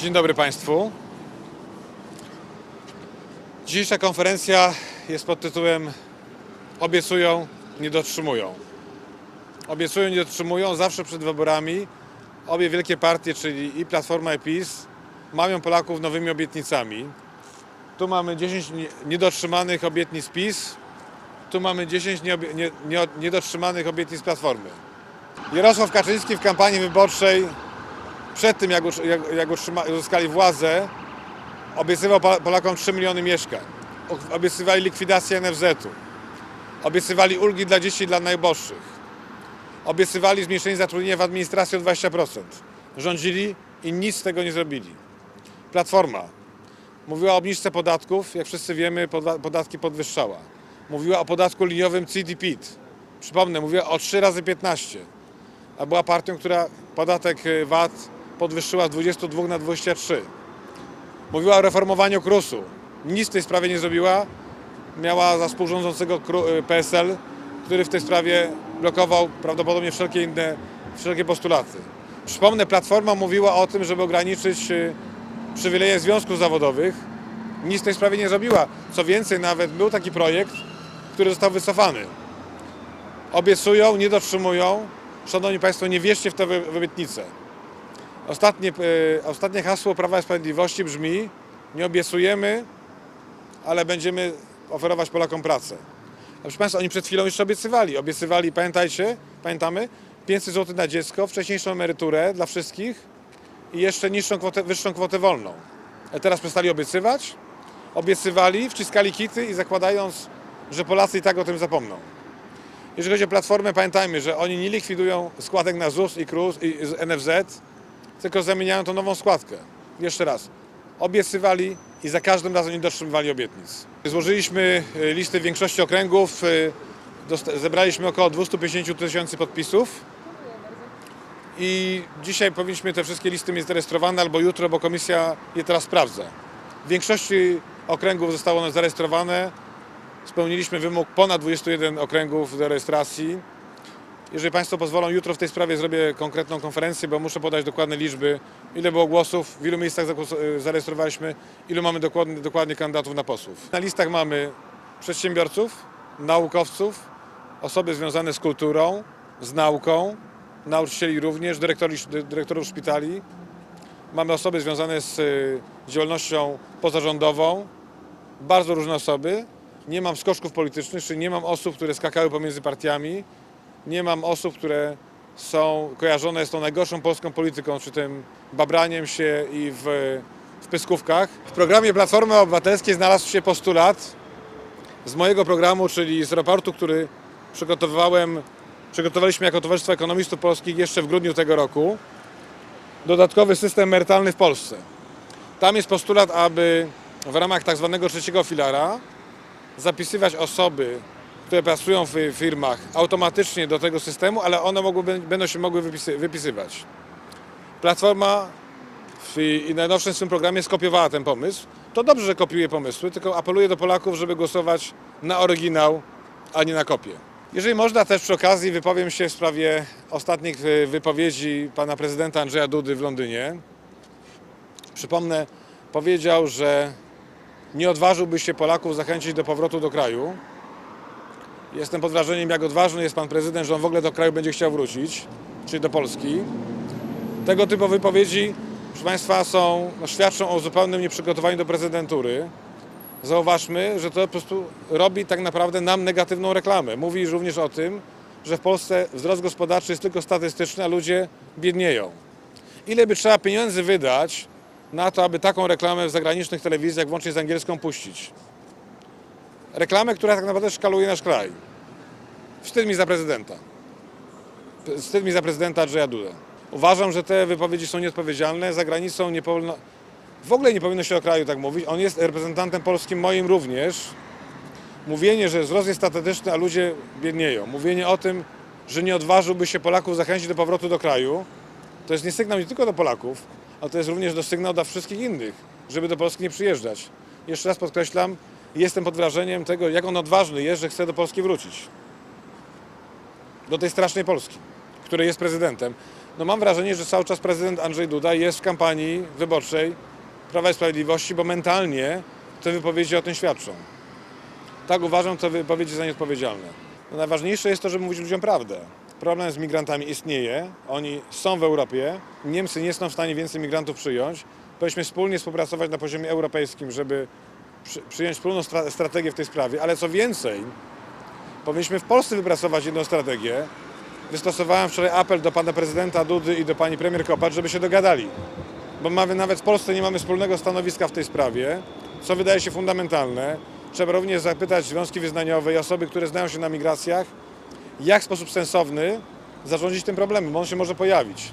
Dzień dobry Państwu. Dzisiejsza konferencja jest pod tytułem Obiecują, nie dotrzymują. Obiecują, nie dotrzymują. Zawsze przed wyborami obie wielkie partie, czyli i Platforma i PiS, mają Polaków nowymi obietnicami. Tu mamy 10 nie- niedotrzymanych obietnic PiS, tu mamy 10 nieobie- nie- nie- niedotrzymanych obietnic Platformy. Jarosław Kaczyński w kampanii wyborczej przed tym, jak, jak, jak uzyskali władzę, obiecywał Pol- Polakom 3 miliony mieszkań. Obiecywali likwidację NFZ-u. Obiecywali ulgi dla dzieci i dla najuboższych. Obiecywali zmniejszenie zatrudnienia w administracji o 20%. Rządzili i nic z tego nie zrobili. Platforma mówiła o obniżce podatków, jak wszyscy wiemy, poda- podatki podwyższała. Mówiła o podatku liniowym CDPIT. Przypomnę, mówiła o 3 razy 15 a była partią, która podatek y, VAT podwyższyła z 22 na 23. Mówiła o reformowaniu KRUS-u. Nic w tej sprawie nie zrobiła. Miała za współrządzącego y, PSL, który w tej sprawie blokował prawdopodobnie wszelkie inne, wszelkie postulaty. Przypomnę, Platforma mówiła o tym, żeby ograniczyć y, przywileje związków zawodowych. Nic w tej sprawie nie zrobiła. Co więcej, nawet był taki projekt, który został wycofany obiecują, nie dotrzymują. Szanowni Państwo, nie wierzcie w te obietnice. Ostatnie, e, ostatnie hasło Prawa i Sprawiedliwości brzmi: Nie obiecujemy, ale będziemy oferować Polakom pracę. A proszę Państwa, oni przed chwilą jeszcze obiecywali. Obiecywali, pamiętajcie, pamiętamy, 500 zł na dziecko, wcześniejszą emeryturę dla wszystkich i jeszcze niższą kwotę, wyższą kwotę wolną. A teraz przestali obiecywać, obiecywali, wciskali kity i zakładając, że Polacy i tak o tym zapomną. Jeżeli chodzi o Platformę, pamiętajmy, że oni nie likwidują składek na ZUS i KRUS i NFZ, tylko zamieniają to nową składkę. Jeszcze raz, obiecywali i za każdym razem nie dotrzymywali obietnic. Złożyliśmy y, listy w większości okręgów, dosta- zebraliśmy około 250 tysięcy podpisów i dzisiaj powinniśmy te wszystkie listy mieć zarejestrowane albo jutro, bo komisja je teraz sprawdza. W większości okręgów zostało one zarejestrowane, Spełniliśmy wymóg ponad 21 okręgów do rejestracji. Jeżeli Państwo pozwolą, jutro w tej sprawie zrobię konkretną konferencję, bo muszę podać dokładne liczby, ile było głosów, w ilu miejscach e, zarejestrowaliśmy, ilu mamy dokładnie, dokładnie kandydatów na posłów. Na listach mamy przedsiębiorców, naukowców, osoby związane z kulturą, z nauką, nauczycieli również, dyrektorów szpitali. Mamy osoby związane z e, działalnością pozarządową, bardzo różne osoby. Nie mam skoczków politycznych, czyli nie mam osób, które skakały pomiędzy partiami. Nie mam osób, które są kojarzone z tą najgorszą polską polityką, czy tym babraniem się i w, w pyskówkach. W programie Platformy Obywatelskiej znalazł się postulat z mojego programu, czyli z raportu, który przygotowywałem, przygotowaliśmy jako Towarzystwo Ekonomistów Polskich jeszcze w grudniu tego roku. Dodatkowy system emerytalny w Polsce. Tam jest postulat, aby w ramach tak zwanego trzeciego filara zapisywać osoby, które pracują w firmach automatycznie do tego systemu, ale one mogły, będą się mogły wypisy, wypisywać. Platforma w najnowszym swym programie skopiowała ten pomysł. To dobrze, że kopiuje pomysły, tylko apeluję do Polaków, żeby głosować na oryginał, a nie na kopię. Jeżeli można też przy okazji wypowiem się w sprawie ostatnich y, wypowiedzi pana prezydenta Andrzeja Dudy w Londynie. Przypomnę, powiedział, że nie odważyłby się Polaków zachęcić do powrotu do kraju. Jestem pod wrażeniem, jak odważny jest pan prezydent, że on w ogóle do kraju będzie chciał wrócić, czyli do Polski. Tego typu wypowiedzi, proszę Państwa, są, no, świadczą o zupełnym nieprzygotowaniu do prezydentury. Zauważmy, że to po prostu robi tak naprawdę nam negatywną reklamę. Mówi również o tym, że w Polsce wzrost gospodarczy jest tylko statystyczny, a ludzie biednieją. Ile by trzeba pieniędzy wydać na to, aby taką reklamę w zagranicznych telewizjach, włącznie z angielską, puścić? Reklamę, która tak naprawdę szkaluje nasz kraj. Wstyd mi za prezydenta. Wstyd mi za prezydenta Andrzeja Dudę. Uważam, że te wypowiedzi są nieodpowiedzialne. Za granicą nie powinno, w ogóle nie powinno się o kraju tak mówić. On jest reprezentantem polskim, moim również. Mówienie, że wzrost jest statystyczny, a ludzie biednieją. Mówienie o tym, że nie odważyłby się Polaków zachęcić do powrotu do kraju, to jest nie sygnał nie tylko do Polaków, ale to jest również do sygnał dla wszystkich innych, żeby do Polski nie przyjeżdżać. Jeszcze raz podkreślam, jestem pod wrażeniem tego, jak on odważny jest, że chce do Polski wrócić. Do tej strasznej Polski, której jest prezydentem. No mam wrażenie, że cały czas prezydent Andrzej Duda jest w kampanii wyborczej Prawa i Sprawiedliwości, bo mentalnie te wypowiedzi o tym świadczą. Tak uważam, te wypowiedzi za nieodpowiedzialne. No najważniejsze jest to, żeby mówić ludziom prawdę. Problem z migrantami istnieje, oni są w Europie, Niemcy nie są w stanie więcej migrantów przyjąć. Powinniśmy wspólnie współpracować na poziomie europejskim, żeby przy, przyjąć wspólną stra- strategię w tej sprawie, ale co więcej, powinniśmy w Polsce wypracować jedną strategię. Wystosowałem wczoraj apel do pana prezydenta Dudy i do pani premier Kopacz, żeby się dogadali. Bo mamy, nawet w Polsce nie mamy wspólnego stanowiska w tej sprawie, co wydaje się fundamentalne. Trzeba również zapytać związki wyznaniowe i osoby, które znają się na migracjach, jak w sposób sensowny zarządzić tym problemem, bo on się może pojawić.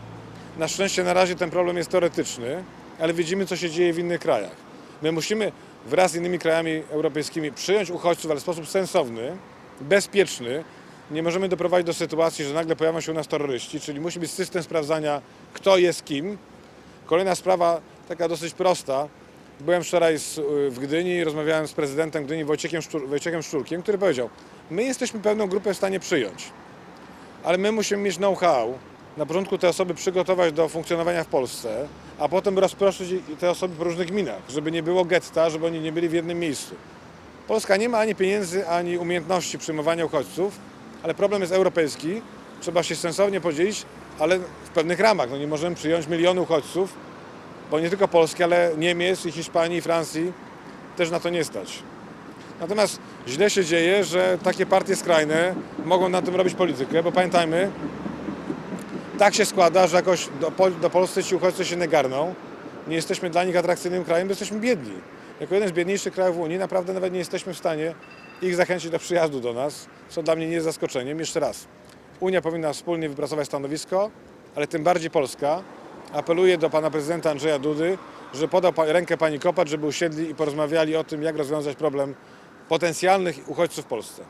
Na szczęście na razie ten problem jest teoretyczny, ale widzimy, co się dzieje w innych krajach. My musimy wraz z innymi krajami europejskimi przyjąć uchodźców, ale w sposób sensowny, bezpieczny. Nie możemy doprowadzić do sytuacji, że nagle pojawią się u nas terroryści, czyli musi być system sprawdzania, kto jest kim. Kolejna sprawa, taka dosyć prosta. Byłem wczoraj z, w Gdyni rozmawiałem z prezydentem Gdyni Wojciechem, Szczur, Wojciechem Szczurkiem, który powiedział, my jesteśmy pewną grupę w stanie przyjąć, ale my musimy mieć know-how, na początku te osoby przygotować do funkcjonowania w Polsce, a potem rozproszyć te osoby po różnych gminach, żeby nie było getta, żeby oni nie byli w jednym miejscu. Polska nie ma ani pieniędzy, ani umiejętności przyjmowania uchodźców, ale problem jest europejski. Trzeba się sensownie podzielić, ale w pewnych ramach. No nie możemy przyjąć miliony uchodźców, bo nie tylko Polski, ale Niemiec, i Hiszpanii, i Francji też na to nie stać. Natomiast źle się dzieje, że takie partie skrajne mogą na tym robić politykę, bo pamiętajmy, tak się składa, że jakoś do, do ci uchodźcy się nie garną. Nie jesteśmy dla nich atrakcyjnym krajem, bo jesteśmy biedni. Jako jeden z biedniejszych krajów Unii naprawdę nawet nie jesteśmy w stanie ich zachęcić do przyjazdu do nas, co dla mnie nie jest zaskoczeniem. Jeszcze raz, Unia powinna wspólnie wypracować stanowisko, ale tym bardziej Polska. Apeluję do pana prezydenta Andrzeja Dudy, że podał rękę pani Kopacz, żeby usiedli i porozmawiali o tym, jak rozwiązać problem potencjalnych uchodźców w Polsce.